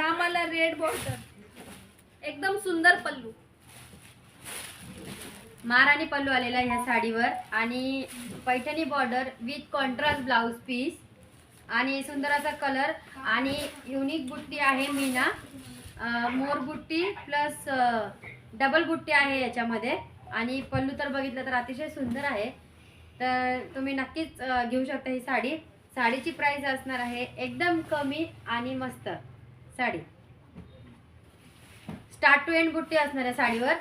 रामाला red border. एकदम सुंदर पल्लू. महाराणी पल्लू आलेला ह्या साडीवर. आणि Paithani border with contrast blouse piece आणि सुंदर असा कलर आणि युनिक बुट्टी आहे मीना. मोर बुट्टी प्लस डबल बुट्टी आहे याच्यामध्ये. आणि पल्लू तर बघितलं तर अतिशय सुंदर आहे. तर तुम्ही नक्कीच घेऊ शकता ही साडी. साडीची प्राईस असणार आहे एकदम कमी आणि मस्त. साडी. स्टार्ट टू एंड बुट्टी असणार आहे साडीवर?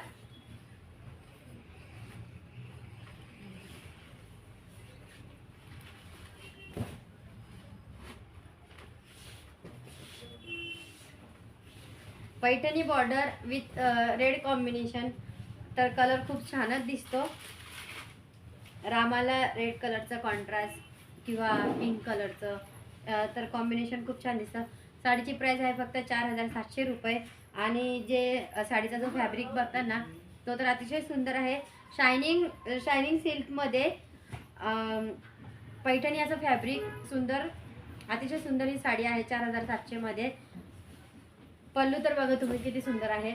Paithani border with red combination तर कलर खूप छानच दिसतो. रामाला रेड कलरचं कॉन्ट्रास्ट किंवा पिंक कलरचं तर कॉम्बिनेशन खूप छान दिसतं. साडीची प्राईस आहे फक्त चार हजार सातशे रुपये. आणि जे साडीचा जो फॅब्रिक बघतात ना तो तर अतिशय सुंदर आहे. शायनिंग शायनिंग सिल्कमध्ये पैठणी असं फॅब्रिक सुंदर अतिशय सुंदर ही साडी आहे चार हजार सातशेमध्ये पल्लू तर बघा तुम्ही किती सुंदर आहे.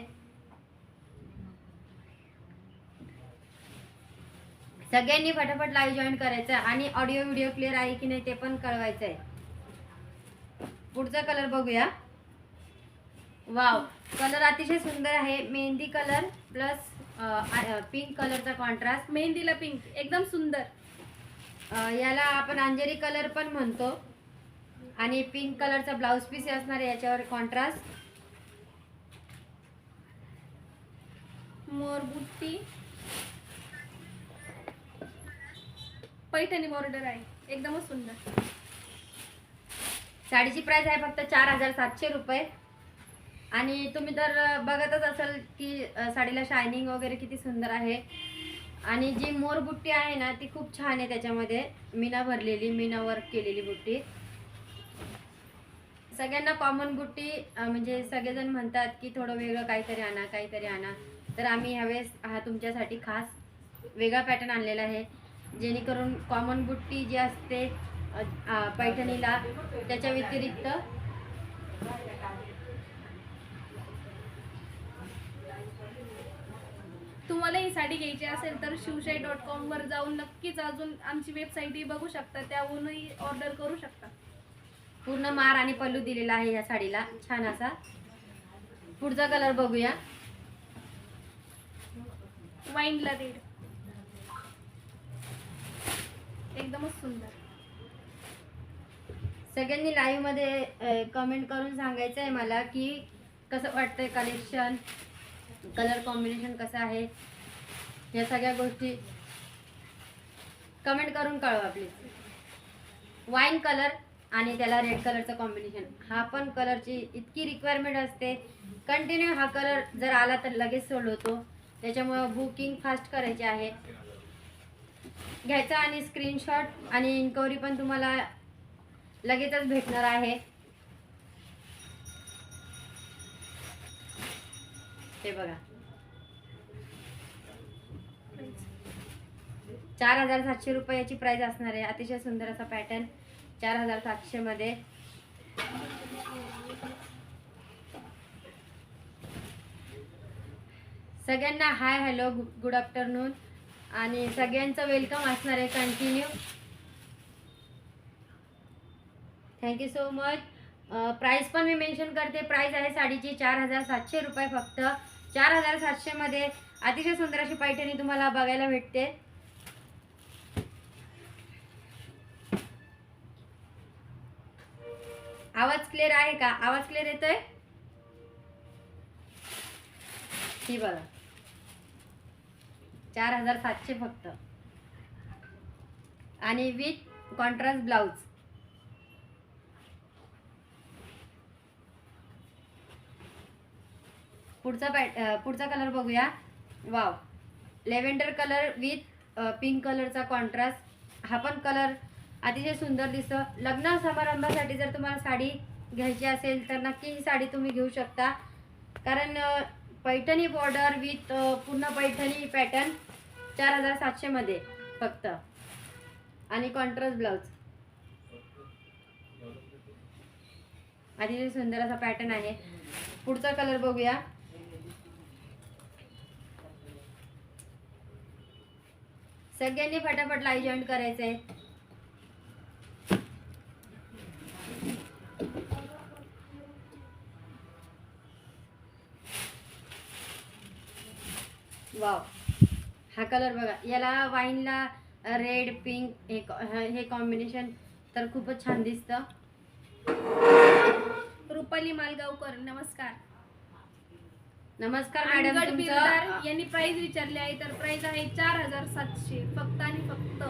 सगळ्यांनी फटाफट लाईव्ह जॉईन करायचं आहे आणि ऑडिओ व्हिडिओ क्लिअर आहे की नाही ते पण कळवायचं आहे पुढचा कलर बघूया. वाव कलर अतिशय सुंदर आहे. मेहंदी कलर प्लस पिंक कलरचा कॉन्ट्रास्ट मेहंदीला पिंक एकदम सुंदर. याला आपण अंजेरी कलर पण म्हणतो. आणि पिंक कलरचा ब्लाऊज पीस असणार आहे याच्यावर कॉन्ट्रास्ट मोर बुट्टी पैठणी बॉर्डर आहे. एकदमच सुंदर. साडीची प्राईस आहे फक्त चार हजार सातशे रुपये. आणि तुम्ही तर बघतच असाल की साडीला शायनिंग वगैरे किती सुंदर आहे. आणि जी मोर बुट्टी आहे ना ती खूप छान आहे त्याच्यामध्ये. मीना भरलेली मीना वर्क केलेली बुट्टी. सगळ्यांना कॉमन बुट्टी म्हणजे सगळेजण म्हणतात की थोडं वेगळं काहीतरी आणा काहीतरी आणा. तर आम्ही ह्यावेळेस हा तुमच्यासाठी खास वेगळा पॅटर्न आणलेला आहे. जेणेकरून कॉमन बुट्टी जी असते पैठणीला त्याच्या व्यतिरिक्त. तुम्हाला ही साडी घ्यायची असेल तर शिवशाही डॉट कॉमवर जाऊन नक्कीच अजून आमची वेबसाईटही बघू शकता. त्याहूनही ऑर्डर करू शकता. पूर्ण मार आणि पल्लू दिलेला आहे या साडीला. छान असा. पुढचा कलर बघूया. वाईनला रेड एकदमच सुंदर. सगळ्यांनी लाईव्हमध्ये कमेंट करून सांगायचं आहे मला की कसं वाटतंय कलेक्शन कलर कॉम्बिनेशन कसं आहे या सगळ्या गोष्टी. कमेंट करून कळवा प्लीज वाईन कलर आणि त्याला रेड कलरचं कॉम्बिनेशन हा पण कलरची इतकी रिक्वायरमेंट असते. कंटिन्यू हा कलर जर आला तर लगेच सोल्ड होतो. त्याच्यामुळं बुकिंग फास्ट करायची आहे. घ्यायचा आणि स्क्रीनशॉट आणि इन्क्वायरी पण तुम्हाला लगेचच भेटणार आहे. हे बघा. चार हजार सातशे रुपयाची प्राइस असणार आहे. अतिशय सुंदर असा पॅटर्न चार हजार सातशे मध्ये. सगळ्यांना हाय हॅलो गुड आफ्टरनून आणि सगळ्यांचं वेलकम असणार आहे. Continue thank you so much price पण मी मेन्शन करते. प्राईस आहे साडीची चार हजार सातशे रुपये फक्त. चार हजार सातशेमध्ये अतिशय सुंदर अशी पैठणी तुम्हाला बघायला भेटते. आवाज क्लिअर आहे का? आवाज क्लिअर येतोय? ही बघा. चार हजार सातशे फक्त. आणि विथ कॉन्ट्रास्ट ब्लाऊज पुढचा पॅट पुढचा कलर बघूया. Wow lavender colour with pink कलरचा कॉन्ट्रास्ट हा पण कलर अतिशय सुंदर दिसतो. लग्न समारंभासाठी जर तुम्हाला साडी घ्यायची असेल तर नक्की ही साडी तुम्ही घेऊ शकता. कारण पैठणी बॉर्डर विथ पूर्ण पैठणी पॅटर्न चार हजार सातशेमध्ये फक्त. आणि कॉन्ट्रास्ट ब्लाऊज अतिशय सुंदर असा पॅटर्न आहे. पुढचा कलर बघूया. सगळ्यांनी फटाफट लाईव्ह जॉईन करायचंय. वाव हा कलर बघा. याला वाईनला रेड पिंक हे हे कॉम्बिनेशन तर खूपच छान दिसतं. रुपाली मालगावकर नमस्कार. नमस्कार मॅडम यांनी प्राइस विचारली आहे तर प्राइस आहे चार हजार सातशे फक्त आणि फक्त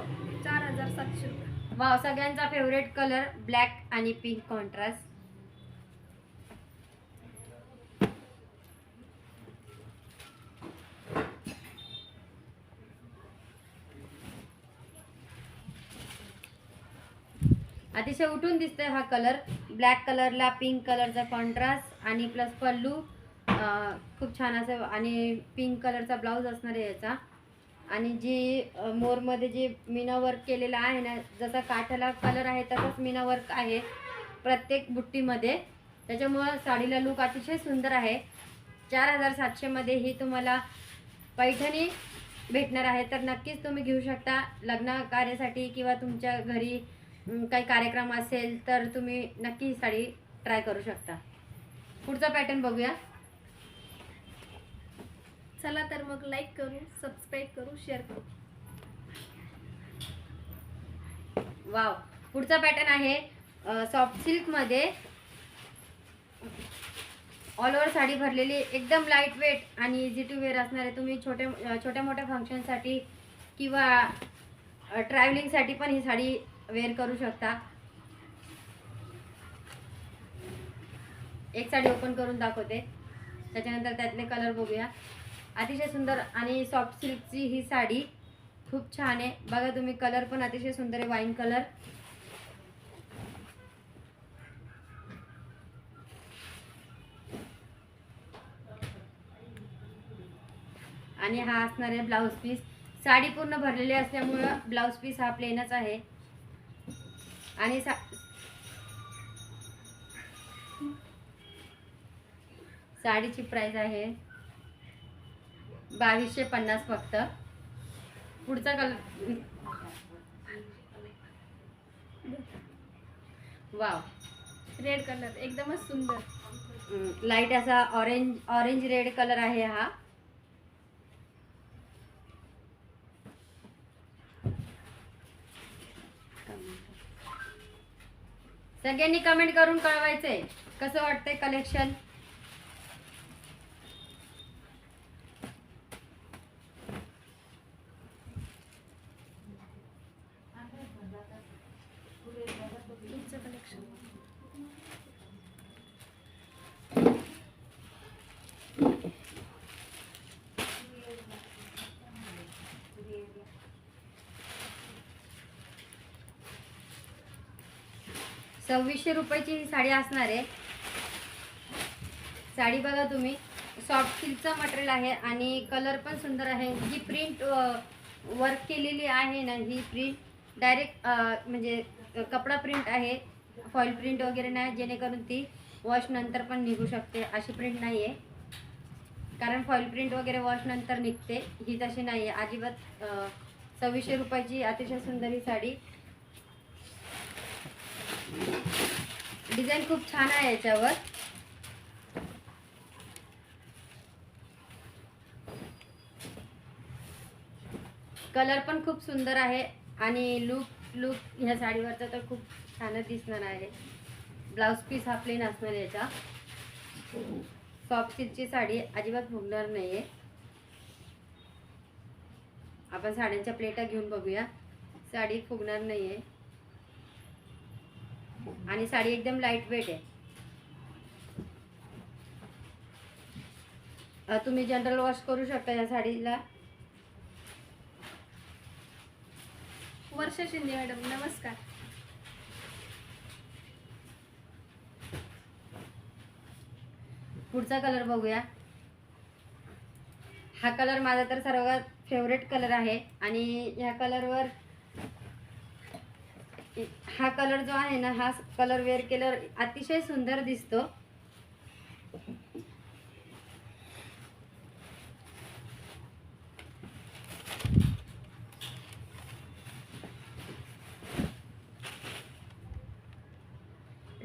चार हजार सातशे रुपये. वाव सगळ्यांचा फेवरेट कलर ब्लॅक आणि पिंक कॉन्ट्रास्ट अतिशय उठून दिसतोय हा कलर ब्लॅक कलरला पिंक कलरचा कॉन्ट्रास्ट आणि प्लस पल्लू. खूप छान असं आणि पिंक कलरचा ब्लाऊज असणार आहे याचा. आणि जी मोरमध्ये जी मीना वर्क केलेलं आहे ना जसा काठाला कलर आहे तसंच मीना वर्क आहे प्रत्येक बुट्टीमध्ये. त्याच्यामुळं साडीला लूक अतिशय सुंदर आहे. चार हजार सातशेमध्ये ही तुम्हाला पैठणी भेटणार आहे. तर नक्कीच तुम्ही घेऊ शकता लग्न कार्यासाठी किंवा तुमच्या घरी काही कार्यक्रम असेल तर तुम्ही नक्की ही साडी ट्राय करू शकता. पुढचा पॅटर्न बघूया. चला तर मग लाईक करू सबस्क्राईब करू शेअर करू. वाव पुढचा पॅटर्न आहे सॉफ्ट सिल्कमध्ये ऑल ओव्हर साडी भरलेली एकदम लाइट वेट आणि इझी टू वेअर असणारे. तुम्ही छोटे छोट्या मोठ्या फंक्शनसाठी किंवा ट्रॅव्हलिंगसाठी पण ही साडी वेअर करू शकता. एक साडी ओपन करून दाखवते. त्याच्यानंतर त्यातले कलर बघूया. अतिशय सुंदर आणि सॉफ्ट सिल्कची ही साडी. खूप छान आहे. बघा तुम्ही कलर पण अतिशय सुंदर आहे वाईन कलर आणि हा असणार आहे ब्लाऊज पीस साडी पूर्ण भरलेली असल्यामुळं ब्लाऊज पीस हा प्लेनच आहे. आणि सा साडीची प्राइस आहे. बावीसशे पन्नास फक्त. पुढचा कलर वाव. रेड कलर एकदमच सुंदर. लाइट असा ऑरेंज ऑरेंज रेड कलर आहे हा. सगळ्यांनी कमेंट करून कळवायचंय. कसं वाटतंय कलेक्शन तुमचं कलेक्शन सव्वीसशे रुपयाची ही साडी असणार आहे. साडी बघा तुम्ही. सॉफ्ट सिल्कचं मटेरियल आहे आणि कलर पण सुंदर आहे. जी प्रिंट वर्क केलेली आहे ना ही प्रिंट डायरेक्ट म्हणजे कपडा प्रिंट आहे. फॉईल प्रिंट वगैरे नाही जेणेकरून ती वॉश नंतर पण निघू शकते. अशी प्रिंट नाही आहे. कारण फॉईल प्रिंट वगैरे वॉश नंतर निघते. ही तशी नाही आहे. अजिबात सव्वीसशे रुपयाची अतिशय सुंदर ही साडी. डिझाईन खूप छान आहे याच्यावर. कलर पण खूप सुंदर आहे आणि लुक लुक ह्या साडीवरचा तर खूप छानच दिसणार आहे. ब्लाऊज पीस हा प्लेन असणार याचा. सॉफ्ट सिल्कची साडी अजिबात फुगणार नाही आहे आपण साड्यांच्या प्लेटा घेऊन बघूया. साडी फुगणार नाही आहे आणि साडी एकदम लाइट वेट आहे. तुम्ही जनरल वॉश करू शकता या साडीला. वर्षा शिंदे मॅडम नमस्कार. पुढचा कलर बघूया. हा कलर माझा तर सर्वात फेवरेट कलर आहे. आणि ह्या कलरवर हा कलर जो आहे ना हा कलर वेअर केल्यावर अतिशय सुंदर दिसतो.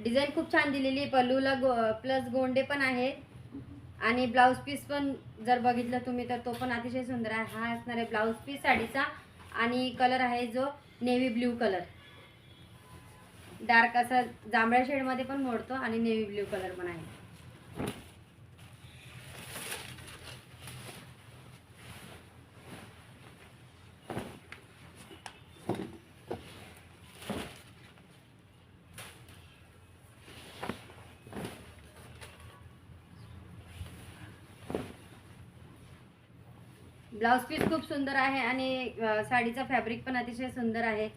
डिझाईन खूप छान दिलेली आहे. पल्लूला गो प्लस गोंडे पण आहे. आणि ब्लाऊज पीस पण जर बघितलं तुम्ही तर तो पण अतिशय सुंदर आहे. हा असणार आहे ब्लाऊज पीस साडीचा. आणि कलर आहे जो नेव्ही ब्ल्यू कलर डार्क असा जांभळ्या शेडमध्ये पण मोडतो आणि नेव्ही ब्ल्यू कलर पण आहे. ब्लाऊज पीस खूप सुंदर आहे आणि साडीचा फॅब्रिक पण अतिशय सुंदर आहे.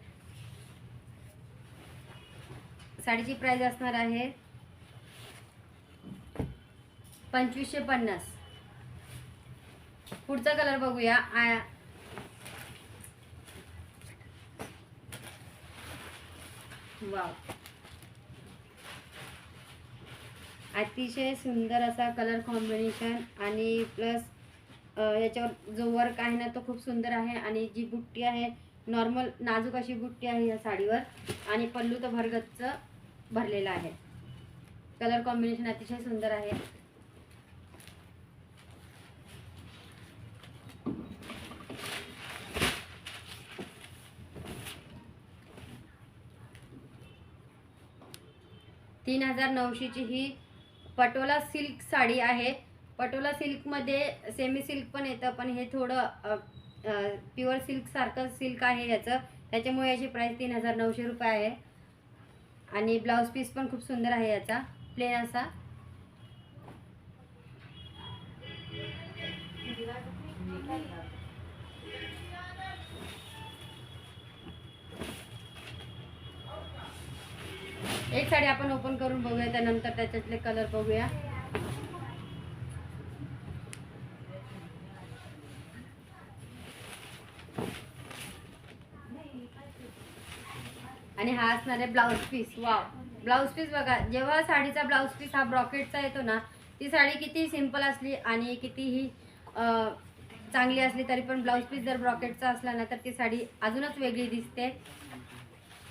साडीची प्राईज असणार आहे पंचवीसशे पन्नास. पुढचा कलर बघूया. आ- वाव. अतिशय सुंदर असा कलर कॉम्बिनेशन आणि प्लस याच्यावर जो वर्क आहे ना तो खूप सुंदर आहे आणि जी बुट्टी आहे नॉर्मल नाजूक अशी बुट्टी आहे या साडीवर. आणि पल्लू तर भरगच्च भरलेला आहे. कलर कॉम्बिनेशन अतिशय सुंदर आहे. तीन हजार नऊशेची ही पटोला सिल्क साडी आहे. पटोला सिल्कमध्ये सेमी सिल्क पण येतं पण हे थोडं प्युअर सिल्क सारखं सिल्क आहे याचं. त्याच्यामुळे याची प्राईस तीन हजार नऊशे रुपये आहे. आणि ब्लाऊज पीस पण खूप सुंदर आहे याचा. प्लेन असा. एक साडी आपण ओपन करून बघूया त्यानंतर त्याच्यातले कलर बघूया आणि हा असणार आहे blouse piece wow blouse piece बघा जेव्हा साडीचा ब्लाऊज पीस हा ब्रॉकेटचा येतो ना ती साडी किती सिंपल असली आणि कितीही चांगली असली तरी पण ब्लाऊज पीस जर ब्रॉकेटचा असला ना तर ती साडी अजूनच वेगळी दिसते.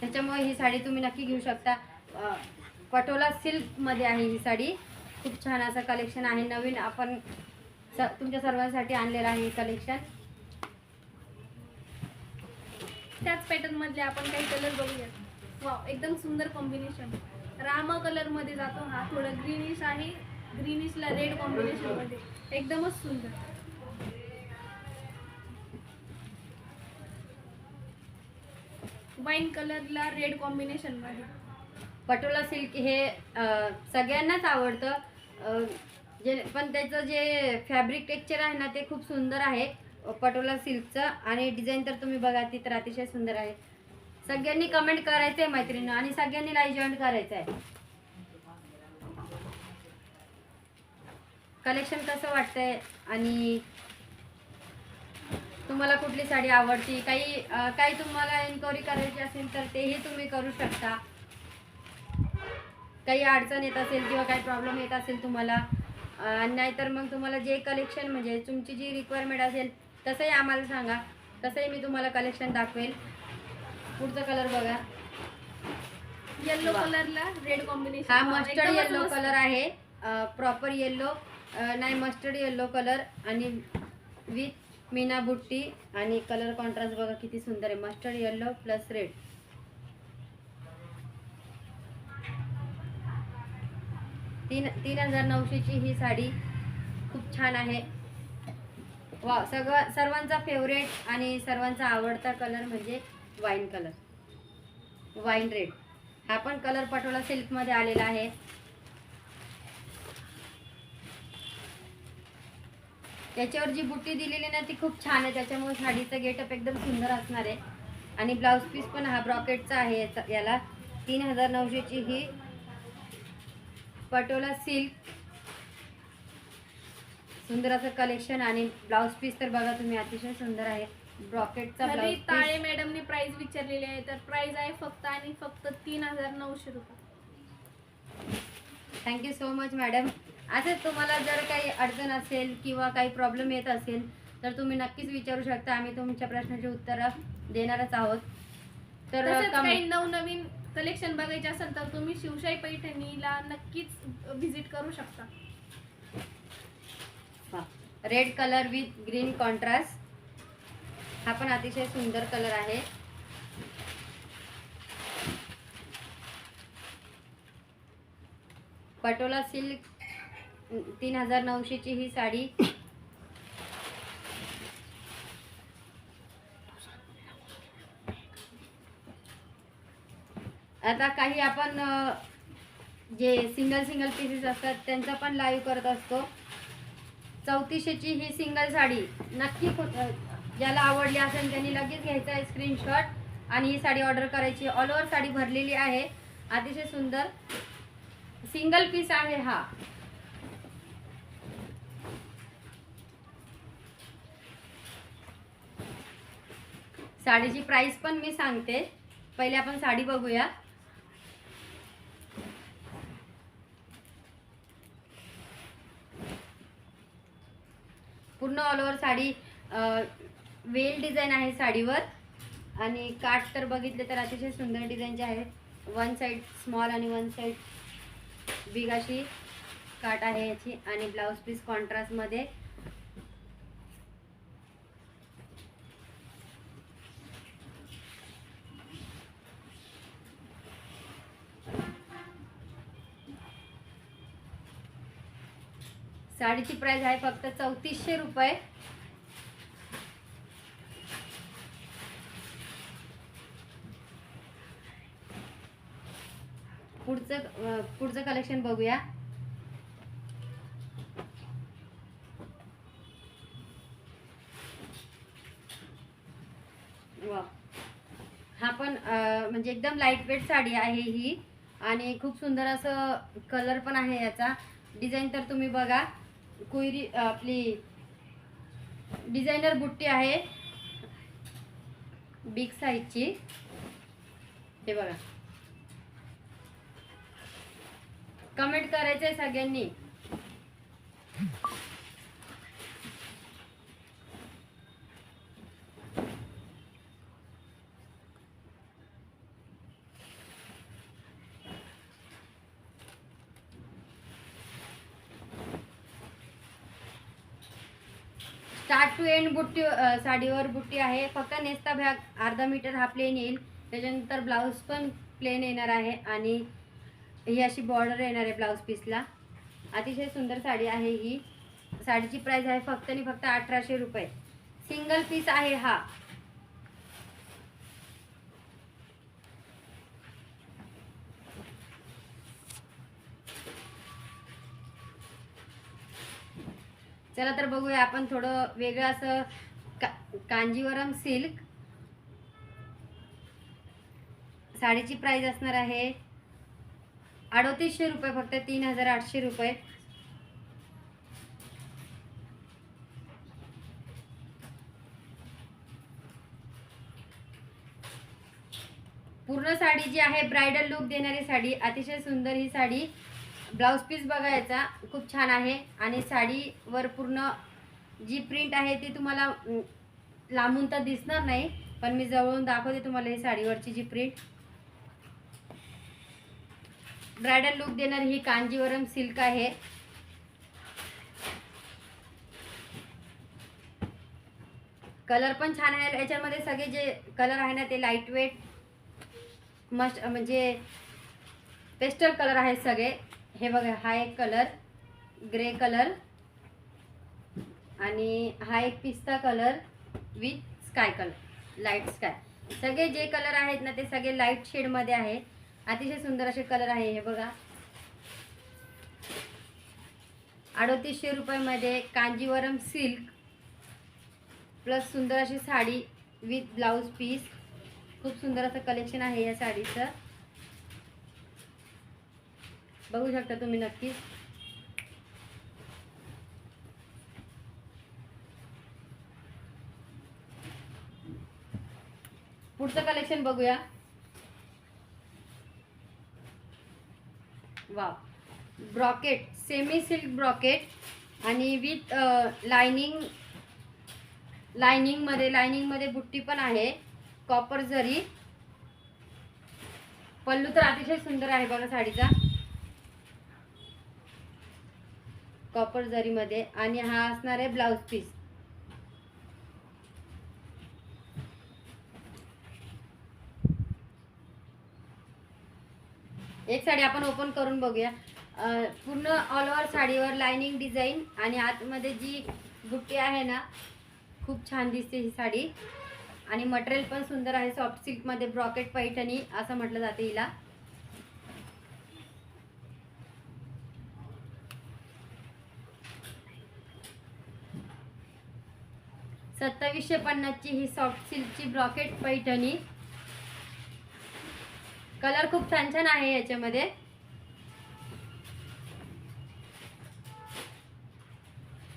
त्याच्यामुळे ही साडी तुम्ही नक्की घेऊ शकता. पटोला सिल्कमध्ये आहे ही साडी. खूप छान असं कलेक्शन आहे. नवीन आपण स तुमच्या सर्वांसाठी आणलेलं आहे हे कलेक्शन त्याच पॅटर्नमधले आपण काही कलर बघूया वा एकदम सुंदर कॉम्बिनेशन रामा कलरमध्ये जातो हा थोडं ग्रीनिश आहे ग्रीनिशला रेड कॉम्बिनेशनमध्ये. एकदमच सुंदर. वाईन कलरला रेड कॉम्बिनेशनमध्ये. पटोला सिल्क हे सगळ्यांनाच आवडतं. जे पण त्याचं जे फॅब्रिक टेक्चर आहे ना ते खूप सुंदर आहे. पटोला सिल्कचं आणि डिझाईन तर तुम्ही बघा ती तर अतिशय सुंदर आहे. सगळ्यांनी कमेंट करायचं आहे मैत्रिणी आणि सगळ्यांनी लाईव्ह जॉईन करायचं आहे कलेक्शन कसं वाटतंय आणि तुम्हाला कुठली साडी आवडती? काही काही तुम्हाला इन्क्वायरी करायची असेल तर तेही तुम्ही करू शकता. काही अडचण येत असेल किंवा काही प्रॉब्लेम येत असेल तुम्हाला नाहीतर मग तुम्हाला जे कलेक्शन म्हणजे तुमची जी रिक्वायरमेंट असेल तसंही आम्हाला सांगा. तसंही मी तुम्हाला कलेक्शन दाखवेल. पुढचा कलर बघा. येल्लो. कलरला रेड कॉम्बिनेशन हा मस्टर्ड येल्लो कलर आहे. प्रॉपर येल्लो नाही मस्टर्ड येल्लो कलर आणि विथ मीना बुट्टी आणि कलर कॉन्ट्रास्ट बघा किती सुंदर आहे. मस्टर्ड येल्लो प्लस रेड तीन तीन हजार नऊशेची ही साडी खूप छान आहे. वा सगळं सर्वांचा फेवरेट आणि सर्वांचा आवडता कलर म्हणजे वाईन कलर वाईन रेड हा पण कलर पटोला सिल्कमध्ये आलेला आहे. त्याच्यावर जी बुट्टी दिलेली ना ती खूप छान आहे. त्याच्यामुळे साडीचं गेटअप एकदम सुंदर असणार आहे. आणि ब्लाऊज पीस पण हा ब्रॉकेटचा आहे. याचा- याला तीन हजार नऊशेची ही पटोला सिल्क सुंदर असं कलेक्शन आणि ब्लाऊज पीस तर बघा तुम्ही अतिशय सुंदर आहे. ब्रॉकेटचा तरी ताळे मॅडमनी प्राइस विचारलेली आहे. तर प्राइस आहे फक्त आणि फक्त तीन हजार नऊशे रुपये. थँक्यू सो मच मॅडम असंच तुम्हाला जर काही अडचण असेल किंवा काही प्रॉब्लेम येत असेल तर तुम्ही नक्कीच विचारू शकता. आम्ही तुमच्या प्रश्नाची उत्तरं देणारच आहोत. तर काही नवनवीन कलेक्शन बघायचे असेल तर तुम्ही शिवशाही पैठणीला नक्कीच व्हिजिट करू शकता. Red colour with green contrast हा पण अतिशय सुंदर कलर आहे. पटोला सिल्क तीन हजार नऊशेची ही साडी. आता काही आपण जे सिंगल सिंगल पीसेस असतात त्यांचा पण लाईव्ह करत असतो. चौतीसशेची ही सिंगल साडी नक्की ज्याला आवडली असेल त्यांनी लगेच घ्यायचं आहे स्क्रीनशॉट आणि ही साडी ऑर्डर करायची ऑल ओव्हर साडी भरलेली आहे. अतिशय सुंदर. सिंगल पीस आहे हा. साडीची प्राइस पण मी सांगते. पहिले आपण साडी बघूया. पूर्ण ऑल ओव्हर साडी वेल डिझाईन आहे साडीवर. आणि काठ तर बघितले तर अतिशय सुंदर डिझाईनचे आहेत. वन साईड स्मॉल आणि वन साईड बिग अशी काठ आहे याची आणि ब्लाऊज पीस कॉन्ट्रास्टमध्ये साडीची प्राइस आहे फक्त चौतीसशे रुपये. पुढचं पुढचं कलेक्शन बघूया. हा पण म्हणजे एकदम लाइट वेट साडी आहे ही. आणि खूप सुंदर असं कलर पण आहे याचा. डिझाईन तर तुम्ही बघा. कुयरी आपली डिझायनर बुट्टी आहे. बिग साईजची हे बघा. कमेंट करायचंय सगळ्यांनी. स्टार्ट टू एंड बुट्टी साडीवर बुट्टी आहे. फक्त नेसता भॅग अर्धा मीटर हा प्लेन येईल. त्याच्यानंतर ब्लाऊज पण प्लेन येणार आहे. आणि ही अशी बॉर्डर येणार आहे ब्लाऊज पीसला अतिशय सुंदर साडी आहे ही. साडीची प्राइस आहे फक्त आणि फक्त अठराशे रुपये. सिंगल पीस आहे हा. चला तर बघूया आपण थोडं वेगळं असं का कांजीवरम सिल्क साडीची प्राइस असणार आहे अडतीसशे रुपये फक्त तीन हजार आठशे रुपये. पूर्ण साडी जी आहे ब्रायडल लुक देणारी साडी अतिशय सुंदर ही साडी. ब्लाऊज पीस बघायचा खूप छान आहे. आणि साडीवर पूर्ण जी प्रिंट आहे ती तुम्हाला लांबून तर दिसणार नाही पण मी जवळून दाखवते तुम्हाला ही साडीवरची जी प्रिंट. ब्रायडल लुक देणारी ही कांजीवरम सिल्क आहे. कलर पण छान आहे. याच्यामध्ये सगळे जे कलर आहे ना ते लाइट वेट मस्ट म्हणजे पेस्टल कलर आहेत सगळे. हे बघा हा एक कलर ग्रे कलर. आणि हा एक पिस्ता colour with sky colour light sky सगळे जे कलर आहेत ना ते सगळे लाइट शेडमध्ये आहे अतिशय सुंदर असे कलर आहे हे बघा. अडतीसशे रुपयामध्ये कांजीवरम सिल्क प्लस सुंदर अशी साडी विथ ब्लाऊज पीस खूप सुंदर असं कलेक्शन आहे या साडीचं. बघू शकता तुम्ही नक्कीच. पुढचं कलेक्शन बघूया. वा. ब्रॉकेट सेमी सिल्क ब्रॉकेट आणि विथ लायनिंग लायनिंगमध्ये लायनिंगमध्ये बुट्टी पण आहे. कॉपर जरी. पल्लू तर अतिशय सुंदर आहे बघा साडीचा. कॉपर जरीमध्ये. आणि हा असणार आहे ब्लाऊज पीस एक साडी आपण ओपन करून बघूया. पूर्ण ऑल ओव्हर साडीवर लायनिंग डिझाईन आणि आतमध्ये जी बुट्टी आहे ना खूप छान दिसते ही साडी. आणि मटेरियल पण सुंदर आहे सॉफ्ट सिल्कमध्ये ब्रॉकेट पैठणी असं म्हटलं जाते हिला. सत्तावीसशे पन्नासची ही सॉफ्ट सिल्कची ब्रॉकेट पैठणी कलर खूप छान छान आहे याच्यामध्ये.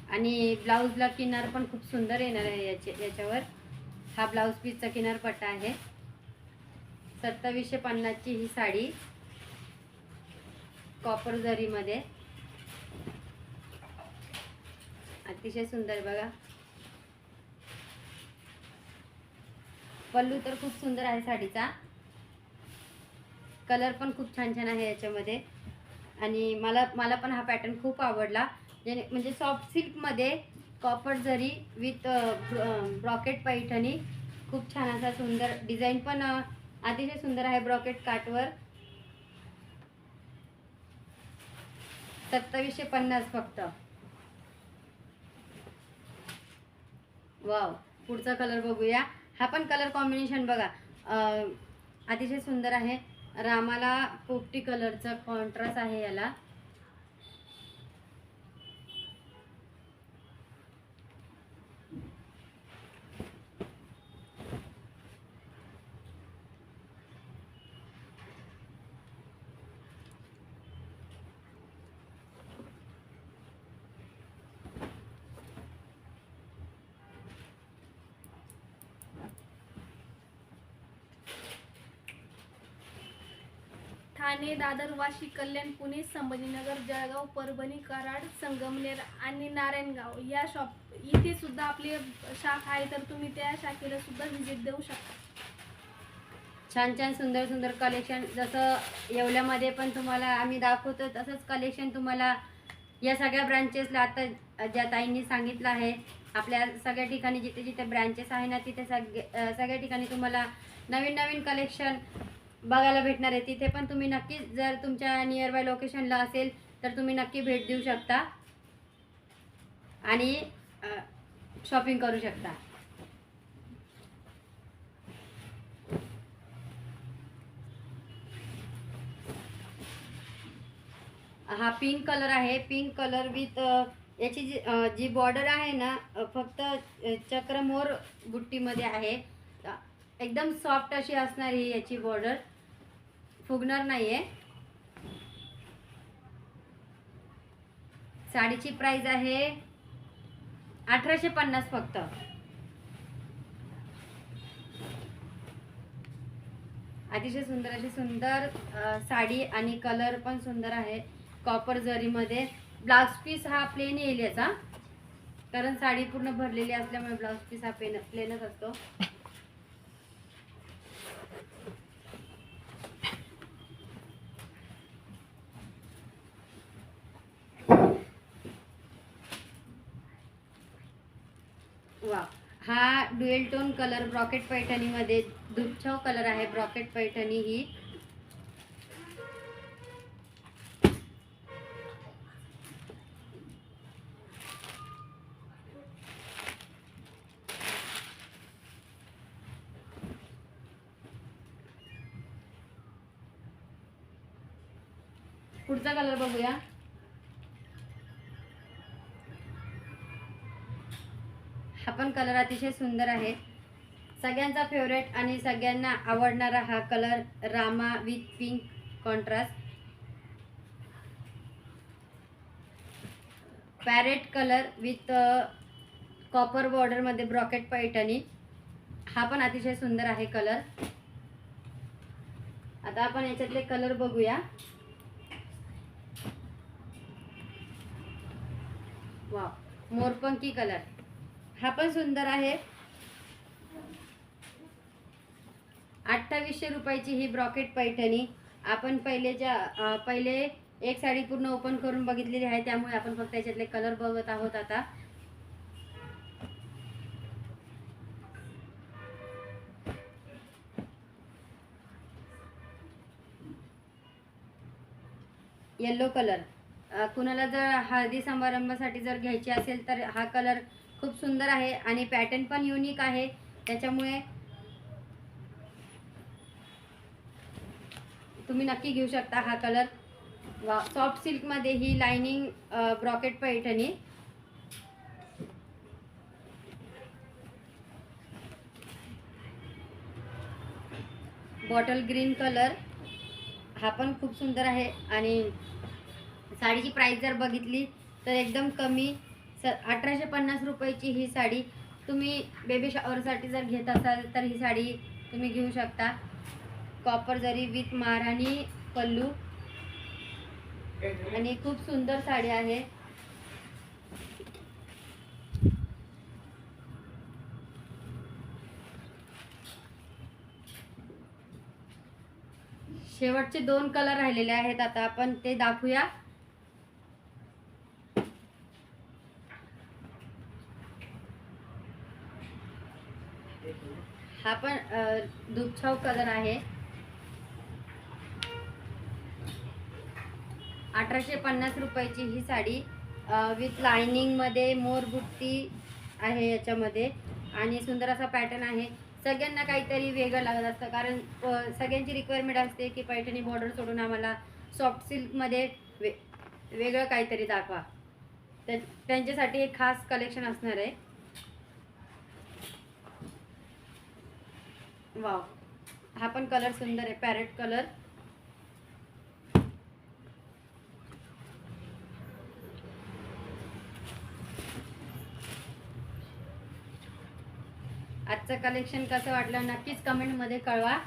आणि ब्लाऊजला किनार पण खूप सुंदर येणार आहे याचे याच्यावर. हा ब्लाऊज पीसचा किनारपट्टा आहे. सत्तावीसशे पन्नासची ही साडी कॉपर जरीमध्ये. अतिशय सुंदर बघा. पल्लू तर खूप सुंदर आहे साडीचा. कलर पण खूप छान छान आहे याच्यामध्ये. आणि मला मला पण हा पॅटर्न खूप आवडला. जेणे म्हणजे सॉफ्ट सिल्कमध्ये copper zari with brocade Paithani खूप छान असा सुंदर डिझाईन पण अतिशय सुंदर आहे ब्रॉकेट काटवर सत्तावीसशे पन्नास फक्त. वाव पुढचा कलर बघूया. हा पण कलर कॉम्बिनेशन बघा. अतिशय सुंदर आहे. रामाला पोपटी कलरचा कॉन्ट्रास्ट आहे याला. ठाणे दादर वाशी कल्याण पुणे संभाजीनगर जळगाव परभणी कराड संगमनेर आणि नारायणगाव या शॉप इथे सुद्धा आपली शाखा आहे तर तुम्ही त्या शाखेला सुद्धा व्हिजिट देऊ शकता. छान छान सुंदर सुंदर कलेक्शन जसं येवल्यामध्ये पण तुम्हाला आम्ही दाखवतो तसंच कलेक्शन तुम्हाला या सगळ्या ब्रांचेसला आता ज्या ताईंनी सांगितलं आहे आपल्या सगळ्या ठिकाणी जिथे जिथे ब्रँचेस आहे ना तिथे सगळे सगळ्या ठिकाणी तुम्हाला नवीन नवीन कलेक्शन बघायला भेटणार आहे. तिथे पण तुम्ही नक्कीच जर तुमच्या नियर बाय लोकेशनला असेल तर तुम्ही नक्की भेट देऊ शकता. आणि शॉपिंग करू शकता. हा पिंक कलर आहे. पिंक कलर विथ याची जी जी बॉर्डर आहे ना फक्त चक्रमोर बुट्टीमध्ये आहे. एकदम सॉफ्ट अशी असणार ही याची बॉर्डर फुगणार नाही आहे साडीची प्राइस आहे अठराशे पन्नास फक्त. अतिशय सुंदर अशी सुंदर साडी आणि कलर पण सुंदर आहे. कॉपर जरीमध्ये. ब्लाउज पीस हा प्लेन येईल याचा. कारण साडी पूर्ण भरलेली असल्यामुळे ब्लाउज पीस हा पेन प्लेनच असतो वा हा ड्युएल टोन कलर ब्रॉकेट पैठणीमध्ये दुच्छव कलर आहे ब्रॉकेट पैठणी ही. पुढचा कलर बघूया. कलर अतिशय सुंदर आहेत सगळ्यांचा फेवरेट आणि सगळ्यांना आवडणारा हा colour Rama with pink contrast parrot colour with copper बॉर्डरमध्ये brocade Paithani. हा पण अतिशय सुंदर आहे कलर आता आपण याच्यातले कलर बघूया. वा मोरपंकी कलर हा पण सुंदर आहे. अठ्ठावीसशे रुपयाची ही ब्रॉकेट पैठणी. आपण पहिलेच्या ज्या पहिले एक साडी पूर्ण ओपन करून बघितलेली आहे त्यामुळे आपण फक्त याच्यातले कलर बघत आहोत आता. येल्लो कलर कुणाला जर हळदी समारंभासाठी जर घ्यायची असेल तर हा कलर खूप सुंदर आहे आणि पॅटर्न पण युनिक आहे. त्याच्यामुळे तुम्ही नक्की घेऊ शकता हा कलर वा सॉफ्ट सिल्कमध्ये ही lining brocade Paithani. Bottle green colour हा पण खूप सुंदर आहे आणि साडीची प्राईस जर बघितली तर एकदम कमी स अठराशे पन्नास रुपयाची ही साडी तुम्ही बेबी शॉवरसाठी जर घेत असाल तर ही साडी तुम्ही घेऊ शकता. कॉपर जरी विथ महाराणी पल्लू आणि खूप सुंदर साडी आहे. शेवटचे दोन कलर राहिलेले आहेत आता आपण ते दाखवूया. हा पण अ, दुधछाव कलर आहे. अठराशे पन्नास रुपयाची ही साडी विथ लाइनिंगमध्ये मोर बुट्टी आहे याच्यामध्ये. आणि सुंदर असा पॅटर्न आहे. सगळ्यांना काहीतरी वेगळं लागत असतं. कारण सगळ्यांची रिक्वायरमेंट असते की पैठणी बॉर्डर सोडून आम्हाला सॉफ्ट सिल्कमध्ये वे वेगळं काहीतरी दाखवा. त्यांच्यासाठी एक खास कलेक्शन असणार आहे. वाव. हा पण कलर सुंदर आहे पॅरेट कलर आजचं कलेक्शन कसं वाटलं नक्कीच कमेंटमध्ये कळवा.